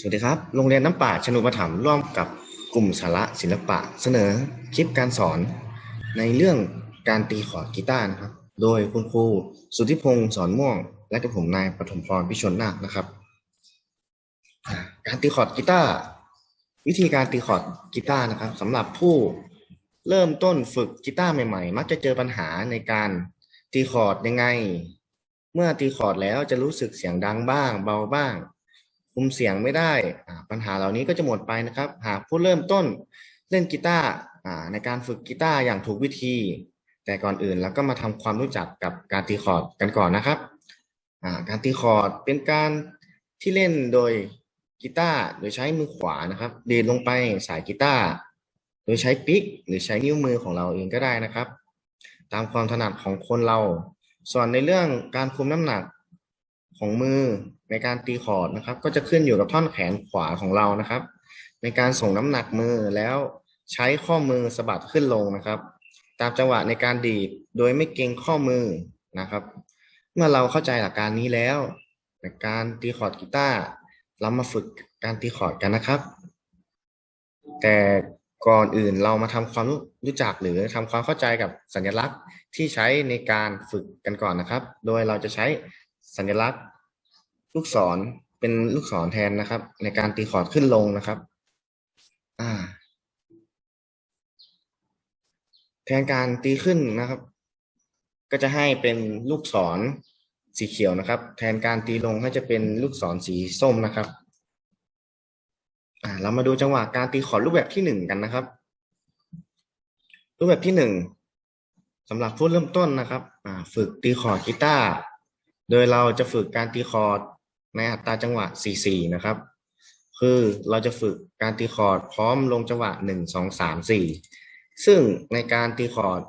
สวัสดีครับ โรงเรียนน้ำป่าชนุปถัมร่วมกับกลุ่มสาระศิลปะ เสนอคลิปการสอนในเรื่องการตีคอร์ดกีตาร์นะครับ โดยคุณครูสุทธิพงศ์สอนม่วง และกับผมนายปฐมพรพิชนนาคนะครับ การตีคอร์ดกีตาร์วิธีการตีคอร์ดกีตาร์นะครับสำหรับผู้เริ่มต้นฝึกกีตาร์ใหม่ๆ มักจะเจอปัญหาในการตีคอร์ดยังไง เมื่อตีคอร์ดแล้วจะรู้สึกเสียงดังบ้าง เบาบ้าง คุมเสียงไม่ได้ปัญหาเหล่านี้ก็จะหมดไปนะครับ หากผู้เริ่มต้นเล่นกีตาร์ในการฝึกกีตาร์อย่างถูกวิธี แต่ก่อนอื่นเราก็มาทำความรู้จักกับการตีคอร์ดกันก่อนนะครับการตีคอร์ดเป็นการที่เล่นโดยกีตาร์โดยใช้มือขวานะครับ เดีดลงไปสายกีตาร์โดยใช้ปิกหรือใช้นิ้วมือของเราเองก็ได้นะครับ ตามความถนัดของคนเรา ส่วนในเรื่องการคุมน้ำหนัก ของมือในการตีคอร์ดนะครับ ก็จะขึ้นอยู่กับท่อนแขนขวาของเรานะครับ ในการส่งน้ำหนักมือแล้วใช้ข้อมือสะบัดขึ้นลงนะครับ ตามจังหวะในการดีดโดยไม่เกรงข้อมือนะครับ เมื่อเราเข้าใจหลักการนี้แล้วในการตีคอร์ดกีตาร์เรามาฝึกการตีคอร์ดกันนะครับ แต่ก่อนอื่นเรามาทำความรู้รู้จักหรือทำความเข้าใจกับสัญลักษณ์ที่ใช้ในการฝึกกันก่อนนะครับ โดยเราจะใช้ สัญลักษณ์ ลูกศรเป็นลูกศรแทนนะครับ ในการตีคอร์ดขึ้นลงนะครับ อ่า แทนการตีขึ้นนะครับ ก็จะให้เป็นลูกศรสีเขียวนะครับ แทนการตีลงให้จะเป็นลูกศรสีส้มนะครับ อ่า เรามาดูจังหวะการตีคอร์ดรูปแบบที่หนึ่งกันนะครับ รูปแบบที่หนึ่งสำหรับผู้เริ่มต้นนะครับ อ่า ฝึกตีคอร์ดกีตาร์ โดยเราจะฝึกการตีคอร์ดในอัตราจังหวะ 4-4 นะครับ คือเราจะฝึกการตีคอร์ดพร้อมลงจังหวะ 1 2 3 4 ซึ่งในการตีคอร์ด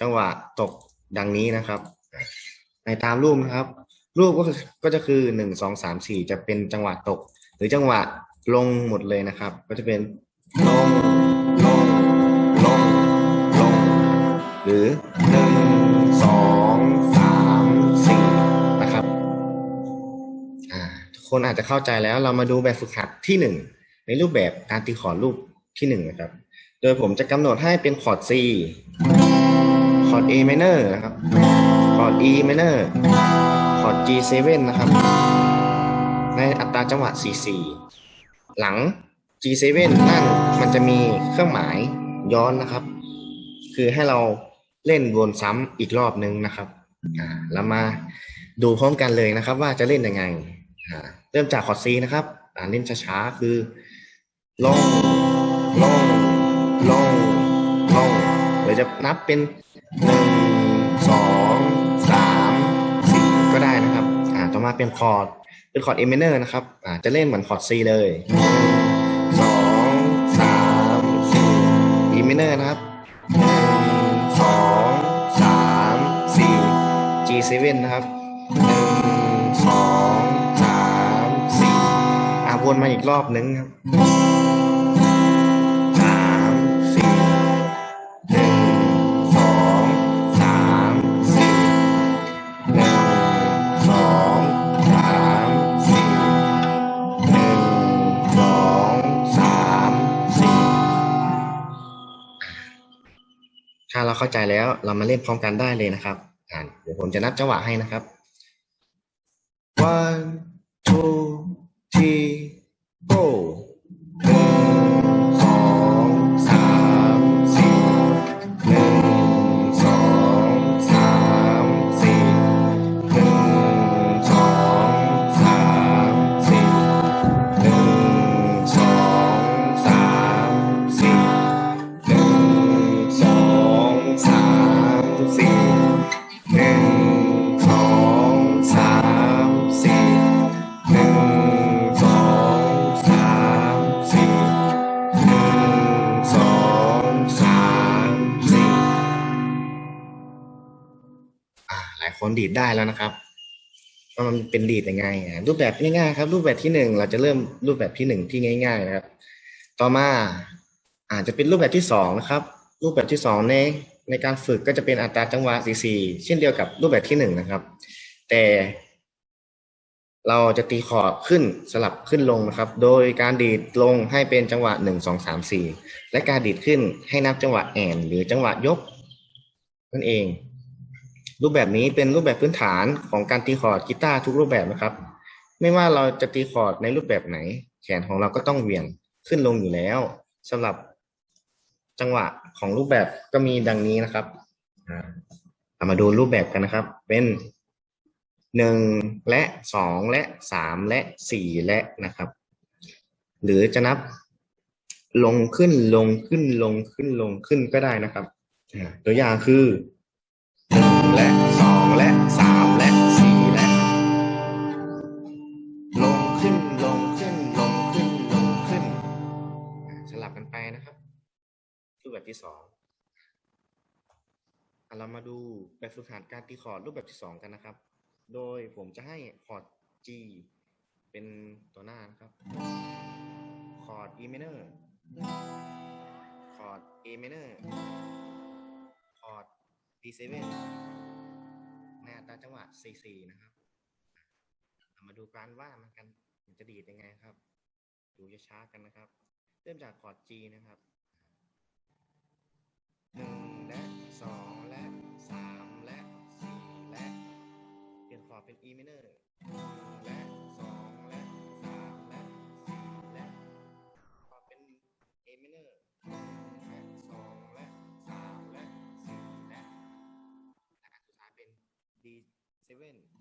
จังหวะตกดังนี้นะครับ ในตามรูปนะครับ รูปก็จะคือ 1 2 3 4 จะเป็นจังหวะตก หรือจังหวะลงหมดเลยนะครับ ก็จะเป็นลงลงลงลงหรือ 1 2 คนอาจจะเข้าใจแล้ว เรามาดูแบบฝึกหัดที่หนึ่งในรูปแบบการตีคอร์ดรูปที่หนึ่งนะครับ โดยผมจะกำหนดให้เป็นคอร์ด C คอร์ด A minor นะครับ คอร์ด E minor คอร์ด G7 นะครับ ในอัตราจังหวะ 4-4 หลัง G7 นั่นมันจะมีเครื่องหมายย้อนนะครับ คือให้เราเล่นวนซ้ำอีกรอบนึงนะครับ อ่าเรามาดูพร้อมกันเลยนะครับ ว่าจะเล่นยังไง เริ่มจากคอร์ด C นะครับอ่าเล่นช้าๆ คือลงลงลงลงเดี๋ยจะนับเป็นหนึ่งสองสามสี่ก็ได้นะครับ อ่าต่อมาเป็นคอร์ดเป็นคอร์ด A minor นะครับ อ่าจะเล่นเหมือนคอร์ด C เลยหนึ่งสองสามสี่ E minor นะครับหนึ่งสองสามสี่ G7 นะครับหนึ่งสอง วนมาอีกรอบนึงครับสามสี่หนึ่งสองสามสี่หนึ่งสองสามสี่หนึ่งสองสามสี่ถ้าเราเข้าใจแล้วเรามาเล่นพร้อมกันได้เลยนะครับอ่าเดี๋ยวผมจะนับจังหวะให้นะครับ one two three Oh. ได้แล้วนะครับว่ามันเป็นดีดยังไงรูปแบบง่ายๆครับ รูปแบบที่หนึ่งเราจะเริ่มรูปแบบที่หนึ่งที่ง่าย ๆ นะครับ ต่อมาอาจจะเป็นรูปแบบที่สองนะครับ รูปแบบที่สองในในการฝึกก็จะเป็นอัตราจังหวะ4-4เช่นเดียวกับรูปแบบที่หนึ่งนะครับ แต่เราจะตีคอดขึ้นสลับขึ้นลงนะครับ โดยการดีดลงให้เป็นจังหวะหนึ่งสองสามสี่และการดีดขึ้นให้นับจังหวะแอนหรือจังหวะยกนั่นเอง รูปแบบนี้เป็นรูปแบบพื้นฐานของการตีคอร์ดกีตาร์ทุกรูปแบบนะครับ ไม่ว่าเราจะตีคอร์ดในรูปแบบไหน แขนของเราก็ต้องเหวี่ยงขึ้นลงอยู่แล้วสำหรับจังหวะของรูปแบบก็มีดังนี้นะครับเรามาดูรูปแบบกันนะครับ เป็นหนึ่งและสองและสามและสี่และนะครับ หรือจะนับลงขึ้นลงขึ้นลงขึ้นลงขึ้นก็ได้นะครับ ตัวอย่างคือ และสองและสามและสี่และ ลงขึ้นลงขึ้นลงขึ้นลงขึ้น สลับกันไปนะครับ รูปแบบที่สองอะเรามาดูแบบฝึกหัดการตีคอร์ดรูปแบบที่สองกันนะครับ โดยผมจะให้คอร์ด G เป็นตัวหน้านะครับ คอร์ด E minor คอร์ด A minor คอร์ D7 ในอัตราจังหวะ4-4นะครับเรามาดูการว่ามันกันมันจะดีดยังไงครับ ดูช้าๆกันนะครับ เริ่มจากคอร์ด G นะครับหนึ่งและสองและสามและสี่และ เปลี่ยนคอร์ดเป็น E minor และสอง 7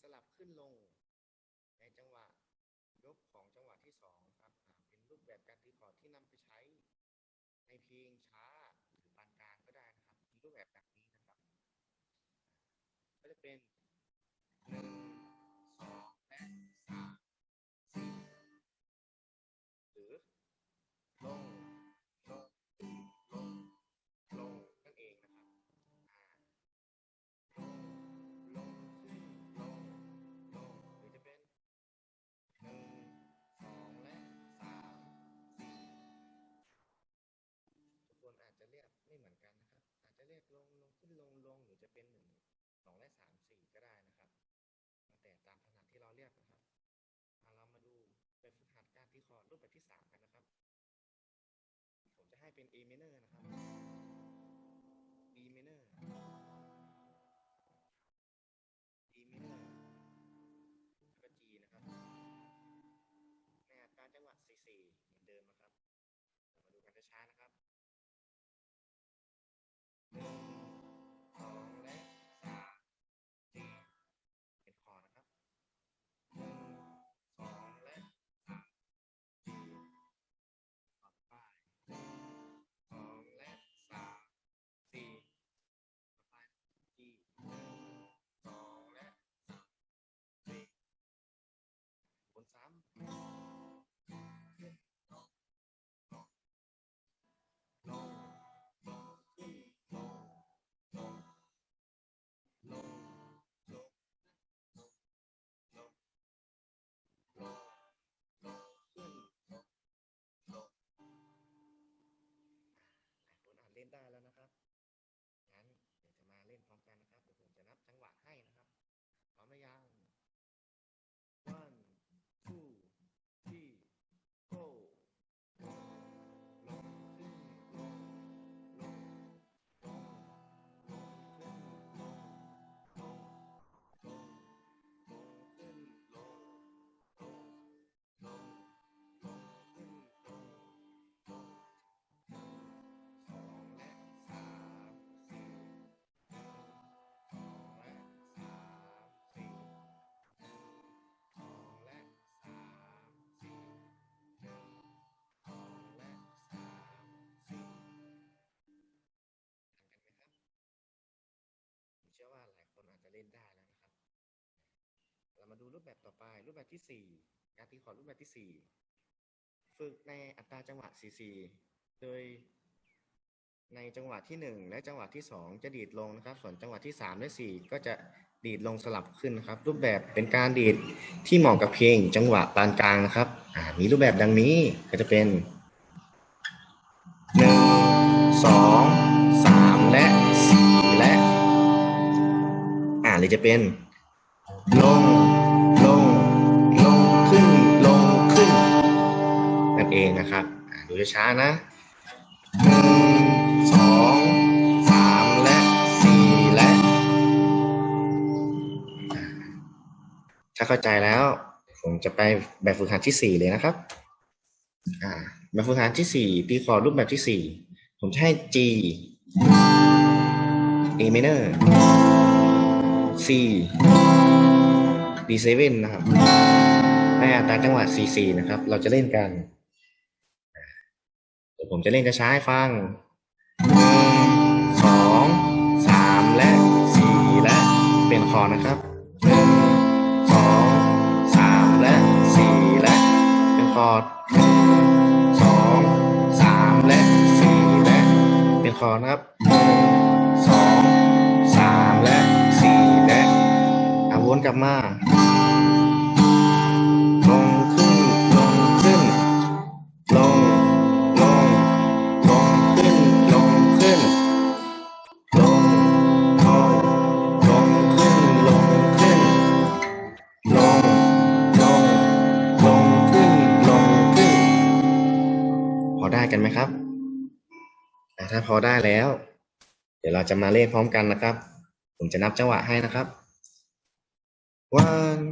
สลับขึ้นลง ในจังหวะยกของจังหวะที่สองครับเป็นรูปแบบการตีคอร์ตที่นำไปใช้ ในเพลงช้าหรือปานกลางก็ได้นะครับมีรูปแบบแบบนี้นะครับ ก็จะเป็น ลงหรือจะเป็นหนึ่งสองและสามสี่ก็ได้นะครับแต่ตามถนัดที่เราเรียกนะครับอะเรามาดูไปฝึกหัดการตีคอร์ดรูปแบบที่สามกันนะครับ ผมจะให้เป็น A minor นะครับ ดูรูปแบบต่อไป รูปแบบที่สี่การตีคอลรูปแบบที่สี่ฝึกในอัตราจังหวะสี่สี่โดยในจังหวะที่หนึ่งและจังหวะที่สองจะดีดลงนะครับ ส่วนจังหวะที่สามและสี่ก็จะดีดลงสลับขึ้นครับ รูปแบบเป็นการดีดที่เหมาะกับเพลงจังหวะปานกลางนะครับมีรูปแบบดังนี้ก็จะเป็นหนึ่งสองสามและสี่และ อ่าหรือจะเป็นลง นะครับดูช้านะหนึ่งสองสามและสี่และถ้าเข้าใจแล้ว ผมจะไปแบบฝึกหัดที่สี่เลยนะครับอ่าแบบฝึกหัดที่สี่ตีคอร์ดรูปแบบที่สี่ผมจะให้ G A minor C D7 นะครับในอัตราจังหวะ C4 นะครับ เราจะเล่นกัน ผมจะเล่นช้าๆให้ฟังหนึ่งสองสามและสี่และเป็นคอร์นะครับหนึ่งสองสามและสี่และเป็นคอร์ดหนึ่งสองสามและสี่และเป็นคอร์ดนะครับหนึ่งสองสามและสี่และอาวนกลับมาลง พอได้แล้ว เดี๋ยวเราจะมาเลขพร้อมกันนะครับ ผมจะนับจังหวะให้นะครับ one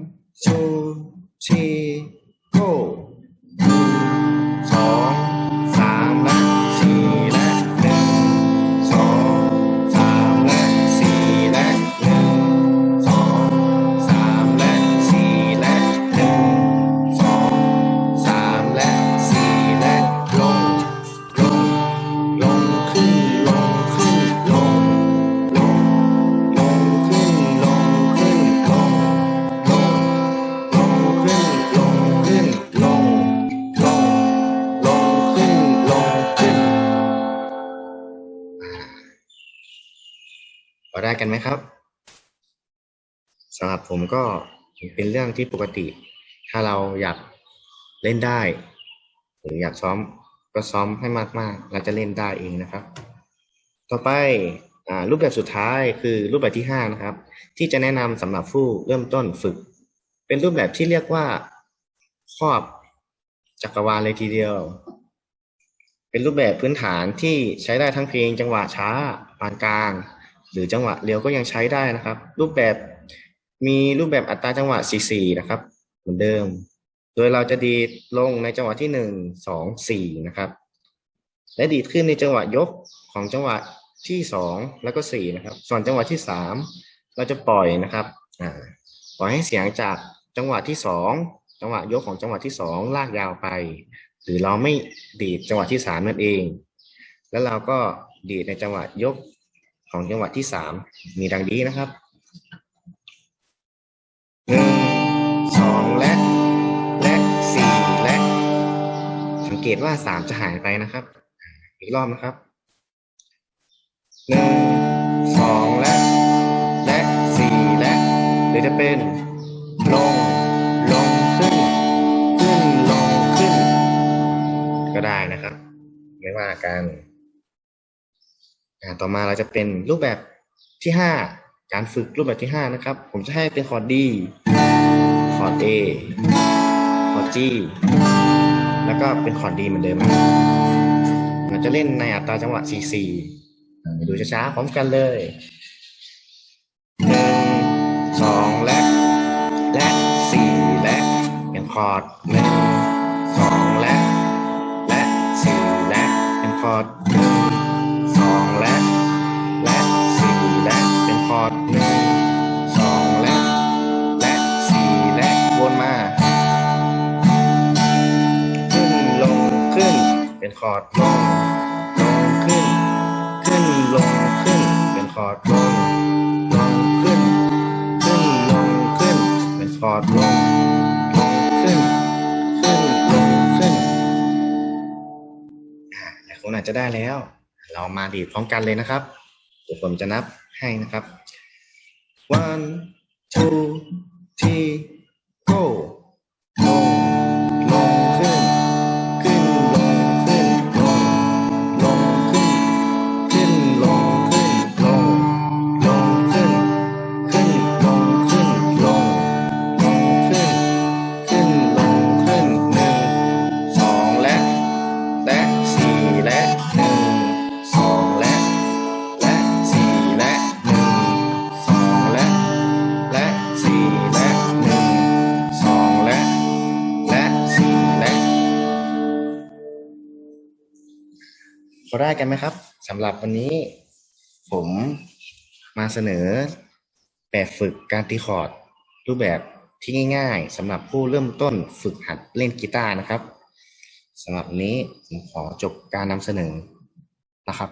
two three กันไหมครับสำหรับผมก็เป็นเรื่องที่ปกติ ถ้าเราอยากเล่นได้ หรืออยากซ้อมก็ซ้อมให้มากๆ เราจะเล่นได้เองนะครับ ต่อไปอรูปแบบสุดท้ายคือรูปแบบที่ห้านะครับ ที่จะแนะนำสำหรับผู้เริ่มต้นฝึก เป็นรูปแบบที่เรียกว่าครอบจักรวาลเลยทีเดียว เป็นรูปแบบพื้นฐานที่ใช้ได้ทั้งเพลงจังหวะช้าปานกลาง หรือจังหวะเร็วก็ยังใช้ได้นะครับ รูปแบบมีรูปแบบอัตราจังหวะ 4-4 นะครับ เหมือนเดิม โดยเราจะดีดลงในจังหวะที่หนึ่งสองสี่นะครับ และดีดขึ้นในจังหวะยกของจังหวะที่สองแล้วก็สี่นะครับ ส่วนจังหวะที่สามเราจะปล่อยนะครับปล่อยให้เสียงจากจังหวะที่สองจังหวะยกของจังหวะที่สองลากยาวไป หรือเราไม่ดีดจังหวะที่สามนั่นเอง แล้วเราก็ดีดในจังหวะยก ของจังหวะที่สามมีดังนี้นะครับหนึ่งสองและและสี่และ สังเกตว่าสามจะหายไปนะครับ อีกรอบนะครับหนึ่งสองและและสี่และหรือจะเป็นลงลงขึ้น ขึ้นลงขึ้น ก็ได้นะครับ ไม่ว่ากัน ต่อมาเราจะเป็นรูปแบบที่ห้าการฝึกรูปแบบที่ห้านะครับ ผมจะให้เป็นคอร์ดดีคอร์ด A คอร์ด G แล้วก็เป็นคอร์ดดีเหมือนเดิมเราจะเล่นในอัตราจังหวะ 4-4ไปดูช้าๆพร้อมกันเลยหนึ่งสองและและสี่และเป็นคอร์ดหนึ่งสอง เป็นคอร์ดลงลงขึ้น ขึ้นลงขึ้น เป็นคอร์ดลงลงขึ้น ขึ้นลงขึ้น เป็นคอร์ดร์ดลงลงขึ้น ขึ้นลงขึ้นอ่าหลายคนอาจจะได้แล้ว เรามาดีดพร้อมกันเลยนะครับเดี๋ยวผมจะนับให้นะครับ one two three go พอได้กันไหมครับสำหรับวันนี้ ผมมาเสนอแบบฝึกการตีคอร์ดรูปแบบที่ง่ายๆสำหรับผู้เริ่มต้นฝึกหัดเล่นกีตาร์นะครับสำหรับนี้ผมขอจบการนำเสนอนะครับ